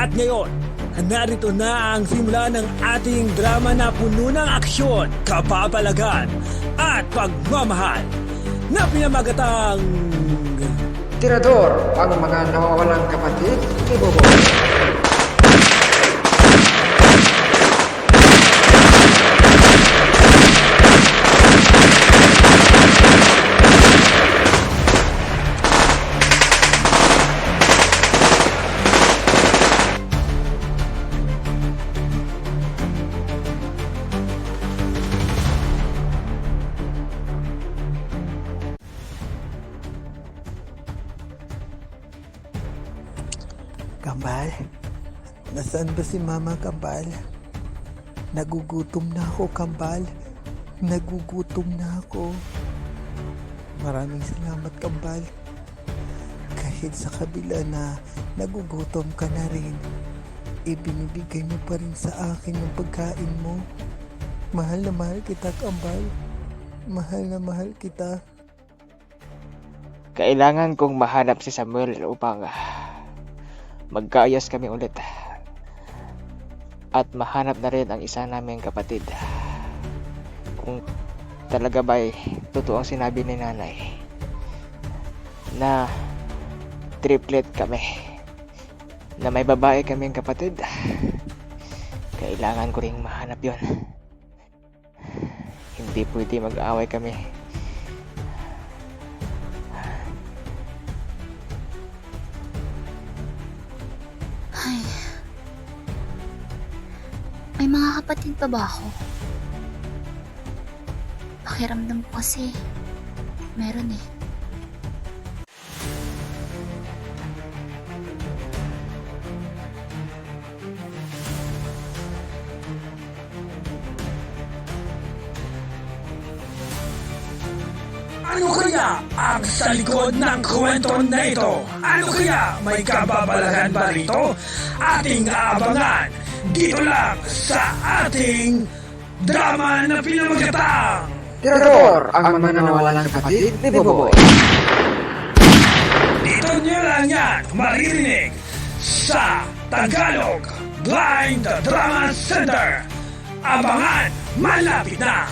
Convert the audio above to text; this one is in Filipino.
At ngayon, narito na ang simula ng ating drama na puno ng aksyon, kapapalagan at pagmamahal na pinamagatang... Tirador ang mga nawawalang kapatid ni Bobo. Kambal? Nasaan ba si Mama Kambal? Nagugutom na ako, Kambal. Nagugutom na ako. Maraming salamat, Kambal. Kahit sa kabila na nagugutom ka na rin, ibinibigay mo pa rin sa akin yung pagkain mo. Mahal na mahal kita, Kambal. Mahal na mahal kita. Kailangan kong mahanap si Samuel upang magkaayos kami ulit. At mahanap na rin ang isa naming kapatid. Kung talaga ba'y totoo ang sinabi ni nanay na triplet kami na may babae kaming kapatid kailangan ko ring mahanap yon hindi pwede mag-away kami Ay. May mga kapatid pa ba ako? Pakiramdam ko kasi meron eh. Ano kaya ang sa likod ng kwento na ito? Ano kaya may kababalagan ba rito? Ating aabangan dito lang sa ating drama na pinamagatang Tirador ang mga nawawalang kapatid ni Bobo. Dito nyo lang yan maririnig sa Tagalog Blind Drama Center. Abangan, malapit na!